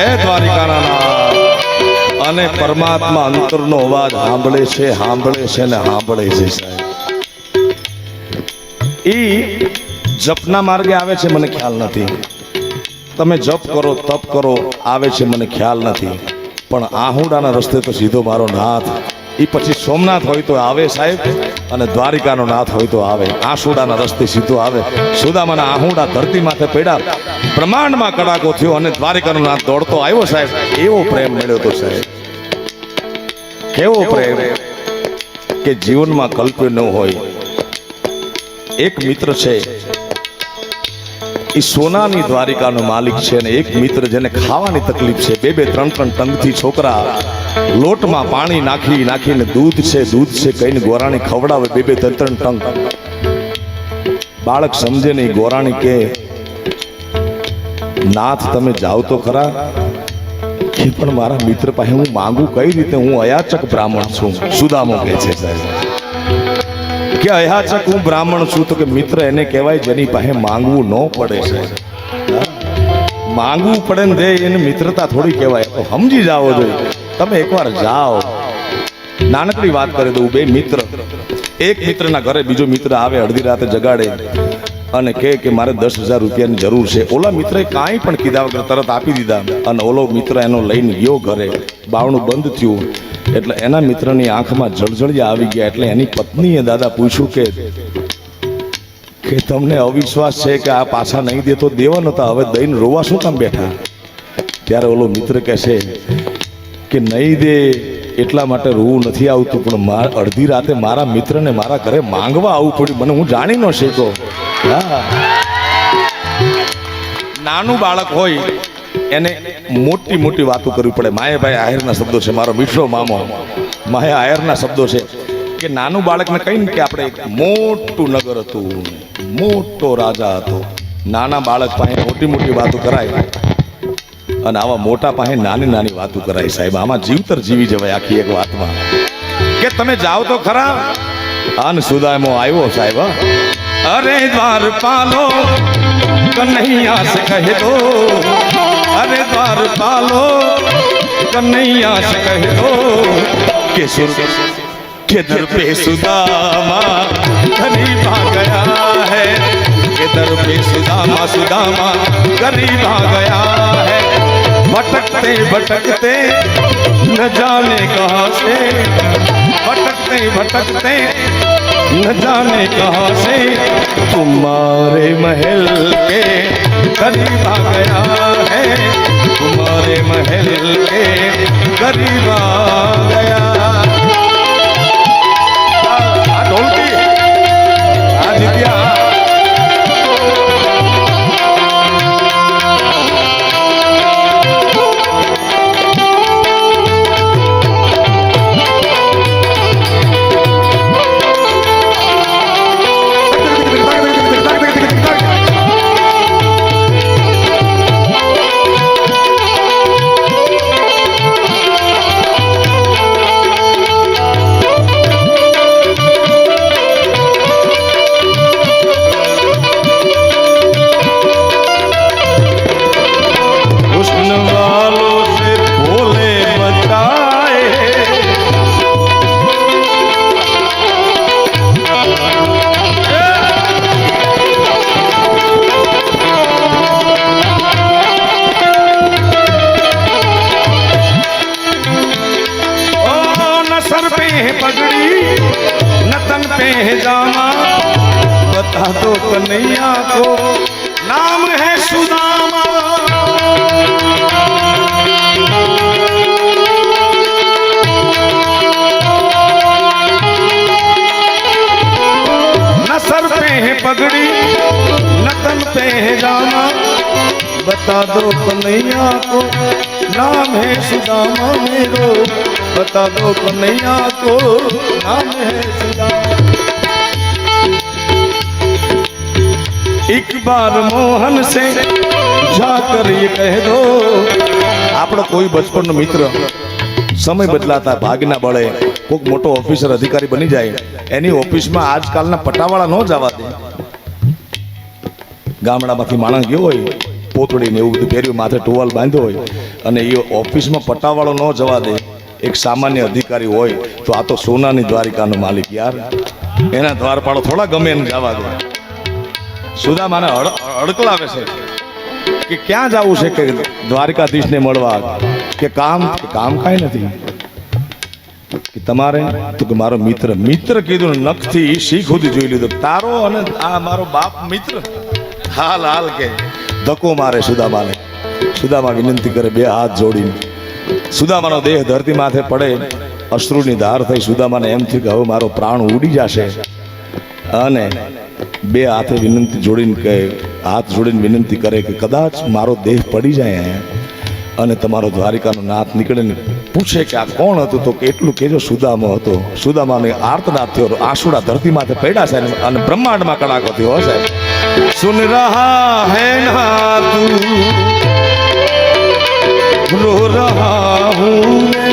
દ્વારિકાના અને પરમાત્મા અંતરનો અવાજ સાંભળે છે સાંભળે છે ને સાંભળે છે સાહેબ. ઈ જપના માર્ગે આવે છે મને ખ્યાલ નથી. તમે જપ કરો તપ કરો આવે છે મને ખ્યાલ નથી. પણ આહુડાના રસ્તે તો સીધો મારો નાથ. એ પછી સોમનાથ હોય તો આવે સાહેબ? અને દ્વારિકાનો નાથ હોય તો આવે. આસુડાના રસ્તે સીધો આવે. સુદામાના આહુડા ધરતી માથે પડ્યા. બ્રહ્માંડમાં કડાકો થયો અને દ્વારિકાનો નાથ દોડતો આવ્યો સાહેબ. એવો પ્રેમ મળ્યો તો સાહેબ. કેવો પ્રેમ? કે જીવનમાં કલ્પ્યો ન હોય. એક મિત્ર છે એ સોનાની દ્વારિકાનો માલિક છે અને એક મિત્ર જેને ખાવાની તકલીફ છે. બે બે ત્રણ ત્રણ ટંગથી છોકરા લોટમાં પાણી નાખી નાખીને દૂધ છે દૂધ છે કઈને ગોરાણી ખવડાવે. બે બે ત્રણ ત્રણ ટંગ. બાળક સમજે નહીં ગોરાણી કે, નાથ, તમે જાઓ તો ખરા. એ પણ મારા મિત્ર પાસે હું માંગુ કઈ રીતે? હું અયાચક બ્રાહ્મણ છું. સુદામો કહે છે સાહેબ. કે અયાચક હું બ્રાહ્મણ છું. તો કે, મિત્ર, એને કહેવાય જેની પાસે માંગવું ન પડે છે. માંગવું પડે ને દે, એને મિત્રતા થોડી કહેવાય. તો સમજી જાઓ જોઈએ તમે એકવાર જાઓ. નાનકડી વાત કરી દઉં, બે મિત્ર. એક મિત્રના ઘરે બીજો મિત્ર આવે, અડધી રાતે જગાડે અને કહે કે, મારે દસ હજાર રૂપિયાની જરૂર છે. ઓલા મિત્રએ કાંઈ પણ કીધા વગર તરત આપી દીધા. અને ઓલો મિત્ર એનો લઈને ગયો ઘરે. બાવણું બંધ થયું. એટલે એના મિત્રની આંખમાં જળજળિયા આવી ગયા એટલે એની પત્નીએ દાદા પૂછ્યું કે કે તમને અવિશ્વાસ છે કે આ પાછા નહીં દે તો દેવા નતા, હવે દઈને રોવા શું કામ બેઠા? ત્યારે ઓલો મિત્ર કહેશે કે નહીં દે, એટલા માટે રોવું નથી આવતું, પણ અડધી રાતે મારા મિત્રને મારા ઘરે માંગવા આવવું પડ્યું. મને હું જાણી ન શેકો હા. નાનું બાળક હોય એને મોટી મોટી વાતો કરવી પડે. માયાભાઈ આહિરના શબ્દો છે. મારો મીઠો મામો. માયા આહિરના શબ્દો છે કે નાનું બાળકને કહીને કે આપણે એક મોટું નગર હતું. મોટો રાજા હતો. નાના બાળક પાસે મોટી મોટી વાતો કરાય. અને આવા મોટા પાસે નાની નાની વાતો કરાય સાહેબ. આમાં જીવતર જીવી જવાય આખી એક વાતમાં. કે તમે જાઓ તો ખરા? અન સુદામો આવ્યો સાહેબ અરે દ્વાર પાલો કન્હૈયા સે કહે દો द्वारे द्वार पालो। कन्हैया से कह दो के सुर के दर पे सुदामा, गरीबा गया है। के दर पे सुदामा सुदामा, गरीबा गया है। भटकते भटकते, न जाने कहाँ से। भटकते भटकते, न जाने कहाँ से। तुम्हारे महल के करीब आ गया तुम्हारे महल के करीब आ गया बता दो कन्हैया को नाम है सुदामा मेरो बता दो कन्हैया को नाम है सुदामा एक बार मोहन से जाकर ये कह दो આપણો કોઈ બચપણનો મિત્ર સમય બદલાતા ભાગના બળે કોઈક મોટો ઓફિસર અધિકારી બની જાય એની ઓફિસમાં આજકાલના પટાવાળા ન જવા દે ગામડામાંથી માણસ ગયો હોય પોતડી ને એવું બધું પહેર્યું, માથે ટુવાલ બાંધ્યો હોય અને એ ઓફિસમાં પટ્ટાવાળો ન જવા દે, એક સામાન્ય અધિકારી હોય, તો આ તો સોનાની દ્વારિકાનો માલિક યાર. એના દ્વારપાળો થોડા ગમે એને જવા દે. સુદામાને અડકલાવે છે કે ક્યાં જવું છે કે દ્વારકાધીશને મળવા? કે કામ? કામ કાંઈ નથી. કે તમારે? તો કે મારો મિત્ર. મિત્ર કીધું નખથી શીખ સુધી જોઈ લીધું. તારો અને આ મારો બાપ મિત્ર. હાલ હાલ કે. ધક્કો મારે સુદામાને. સુદામા વિનંતી કરે બે હાથ જોડીને. સુદામાનો દેહ ધરતી માથે પડે. અશ્રુની ધાર થઈ સુદામાને એમ થયું કે હવે મારો પ્રાણ ઉડી જશે. અને બે હાથે વિનંતી જોડીને કહે, હાથ જોડીને વિનંતી કરે કે કદાચ મારો દેહ પડી જાય અને તમારો દ્વારિકાનો નાથ નીકળે ને પૂછે કે આ કોણ હતું? તો કેટલું કેજો સુદામો હતો. સુદામાને આર્તનાદ થયો, આંસુડા ધરતી માથે પડ્યા છે અને બ્રહ્માંડમાં કડાકો થયો હશે. सुन रहा है ना तू रो रहा हूँ मैं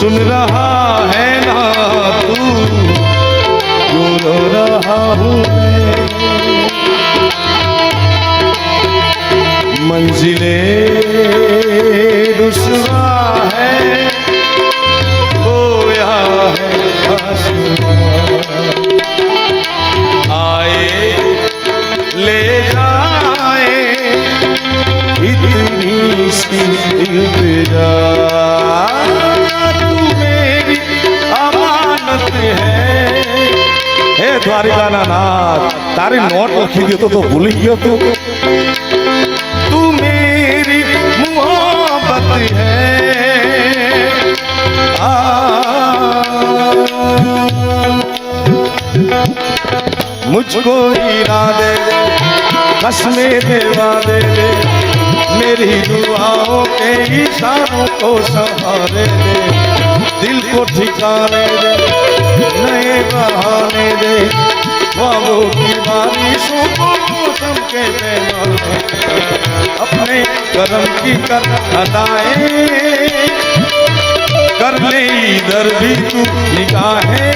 सुन रहा है ना तू रो रहा हूँ मैं દ્વારિકાના નાથ તારી નોટ લખી ગયો તો ભૂલી ગયો તું તું મેરી મોહબત હૈ મુજકો ઈરા દે કસમે દેવા દે मेरी दुआओं के इशारों को सहारे दे। दिल को ठिकाने दे, नए बहाने दे। बाबू की बारिशों को मौसम के पैमाने अपने कर्म की कर अदाए। कर ले इधर भी तू निगाहें।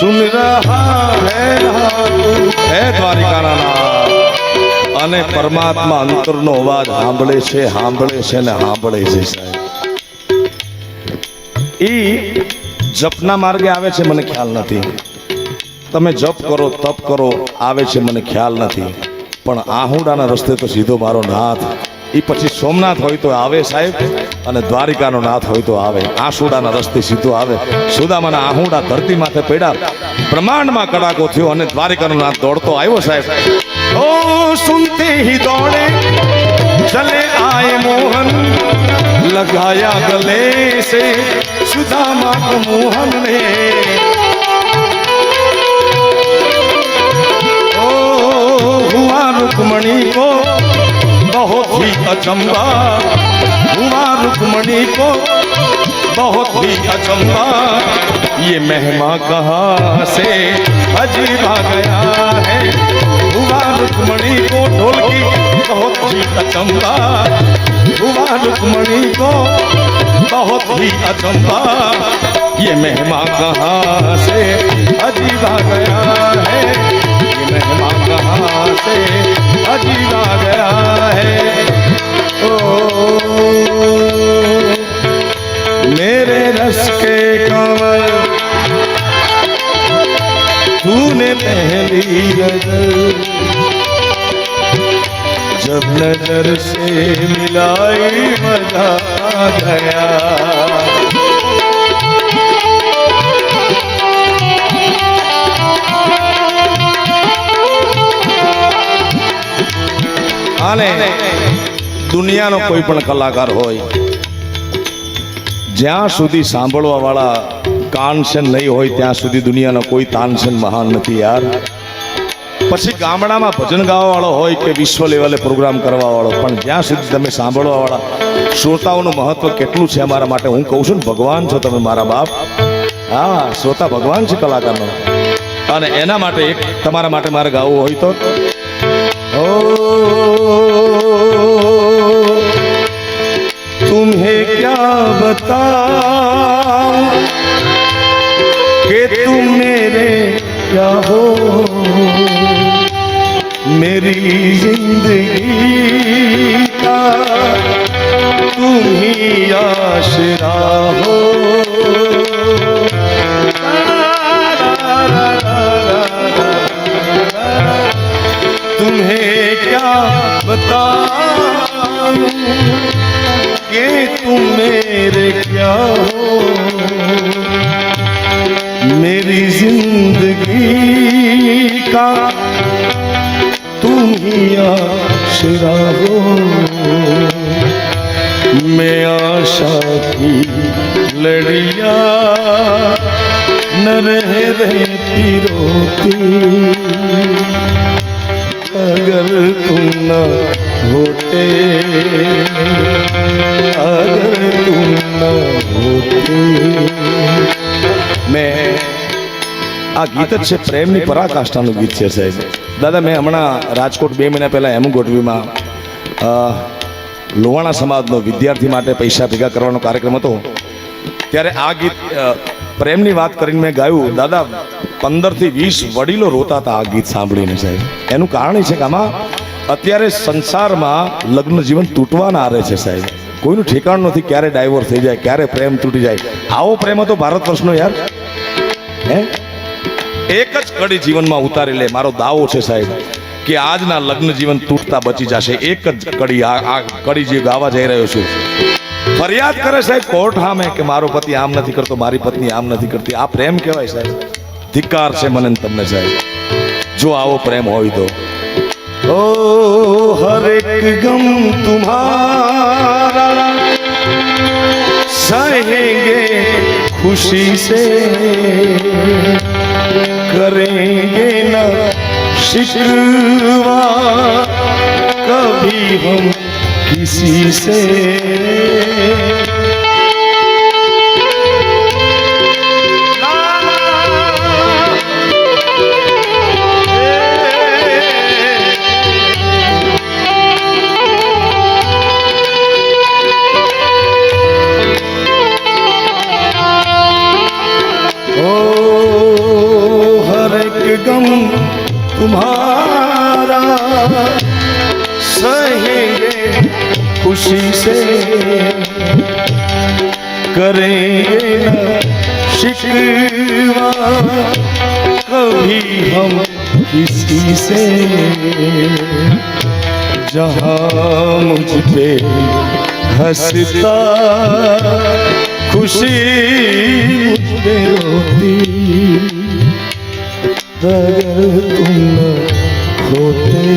सुन रहा है हाथ है द्वारिका नाला અને પરમાત્મા અંતરનો અવાજ સાંભળે છે સાંભળે છે ને સાંભળે છે, સાહેબ. એ જપના માર્ગે આવે છે મને ખ્યાલ નથી. તમે જપ કરો, તપ કરો, આવે છે મને ખ્યાલ નથી. પણ આહુડાના રસ્તે તો સીધો મારો નાથ. એ પછી સોમનાથ હોય તો આવે સાહેબ, અને દ્વારિકાનો નાથ હોય તો આવે. આસુડાના રસ્તે સીધો આવે. સુદામાના આહુડા ધરતી માથે પડ્યા. બ્રહ્માંડમાં કડાકો થયો અને દ્વારિકાનો નાથ દોડતો આવ્યો સાહેબ. ओ, सुनते ही दौड़े चले आए मोहन, लगाया गले से सुदामा को मोहन ने। ओ, हुआ रुकमणि को बहुत ही अचंबा, हुआ रुकमणि को बहुत ही अचंबा ये मेहमा कहाँ से अजीब गया है? हुआ रुक्मणी को ढोलकी बहुत ही अचंबा हुआ रुक्मणी को बहुत ही अचंबा ये मेहमा कहाँ से अजीब गया है? ये मेहमा कहाँ से अजीब गया है? ओ मेरे रस के कमल तूने पहली गजल जब नजर से मिलाई मजा आ गया આને દુનિયાનો કોઈ પણ કલાકાર હોય જ્યાં સુધી સાંભળવા વાળા કાનસેન નહીં હોય, ત્યાં સુધી દુનિયાનો કોઈ તાનસેન મહાન નથી યાર. પછી ગામડામાં ભજન ગાવા વાળો હોય કે વિશ્વ લેવલે પ્રોગ્રામ કરવા વાળો પણ જ્યાં સુધી તમે સાંભળવા વાળા શ્રોતાઓનું મહત્વ કેટલું છે અમારા માટે, હું કહું છું ને, ભગવાન છો તમે મારા બાપ. હા, શ્રોતા ભગવાન છે કલાકારનો. અને એના માટે એક તમારા માટે મારે ગાવું હોય તો. बताओ कि तुम मेरे क्या हो मेरी जिंदगी का तुम ही आशरा हो मेरे क्या हो मेरी जिंदगी का तुम ही आशरा हो मैं आशा की लड़िया न रह रहती रोती अगर तुम न होते अगर तुम न होते મેં આ ગીત જ છે પ્રેમની પરાકાષ્ઠાનું ગીત છે સાહેબ દાદા મેં હમણાં રાજકોટ બે મહિના પહેલાં એમ ગોઠવીમાં અ, લોહાણા સમાજનો વિદ્યાર્થી માટે પૈસા ભેગા કરવાનો કાર્યક્રમ હતો ત્યારે આ ગીત અ, પ્રેમની વાત કરીને મેં ગાયું દાદા પંદરથી વીસ વડીલો રોતા હતા આ ગીત સાંભળીને સાહેબ એનું કારણ એ છે કે આમાં અત્યારે સંસારમાં લગ્ન જીવન તૂટવાના આરે છે સાહેબ કોઈનું ઠેકાણ નથી ક્યારે ડાયવોર્સ થઈ જાય, ક્યારે પ્રેમ તૂટી જાય. આવો પ્રેમ હતો ભારત વર્ષનો યાર. હે? એક જ કડી જીવનમાં ઉતારી લે, મારો દાવો છે સાહેબ, કે આજના લગ્ન જીવન તૂટતા બચી જશે. એક જ કડી, આ કડી જે ગાવા જઈ રહ્યો છું. ફરિયાદ કરે સાહેબ કોર્ટ સામે કે મારો પતિ આમ નથી કરતો, મારી પત્ની આમ નથી કરતી. આ પ્રેમ કહેવાય સાહેબ. ધિક્કાર છે મને તમને સાહેબ. જો આવો પ્રેમ હોય તો. ओ हर एक गम तुम्हारा सहेंगे खुशी से करेंगे न शिकवा कभी हम किसी से करेंगे न शिकवा कभी हम किसी से जहाँ मुझ पे हंसता खुशी मुझ पे रोती अगर तुम न होते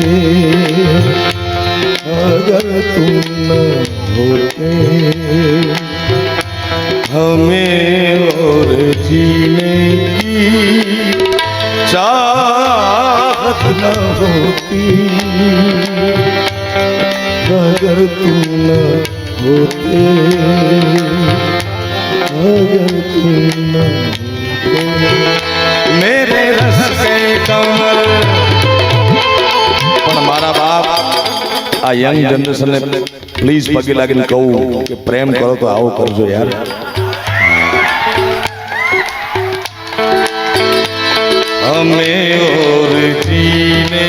अगर तुम न होते हमें और जीने की चाहत न होती अगर तुम न होते अगर तुम न होते मेरे रस के कमर પણ મારા બાપ આ યંગ જનરેશનને પ્લીઝ પગે લાગીને કહું કે પ્રેમ કરો તો આવો કરજો યાર. અમે ઓર જીને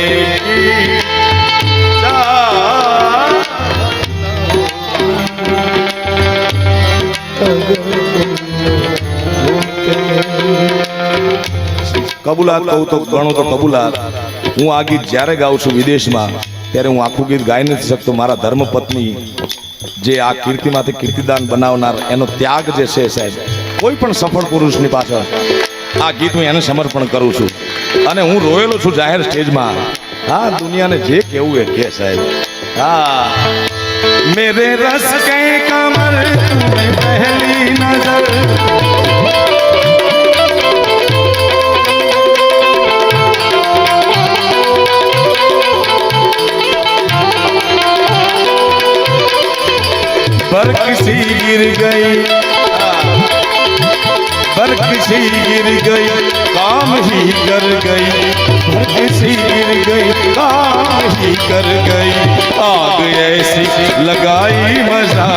કહું તો ઘણો તો કબુલાત. હું આ ગીત જ્યારે ગાઉં છું વિદેશમાં ત્યારે હું આખું ગીત ગાઈ નથી શકતો. મારા ધર્મપત્ની જે આ કીર્તિમાંથી કીર્તિદાન બનાવનાર, એનો ત્યાગ જે છે સાહેબ, કોઈ પણ સફળ પુરુષની પાછળ આ ગીત હું એને સમર્પણ કરું છું. અને હું રોયેલો છું જાહેર સ્ટેજમાં. હા, દુનિયાને જે કેવું એ કે સાહેબ. હા. મેરે રસ કમર, પહેલી નજર बर्क सी गिर गई। बर्क सी गिर गई, काम ही कर गई। बर्क सी गिर गई, काम ही कर गई। आग ऐसी लगाई, मज़ा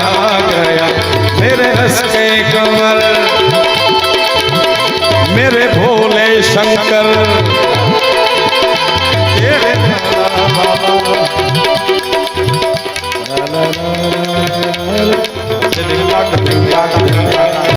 गया। मेरे रस के कमर, मेरे भोले शंकर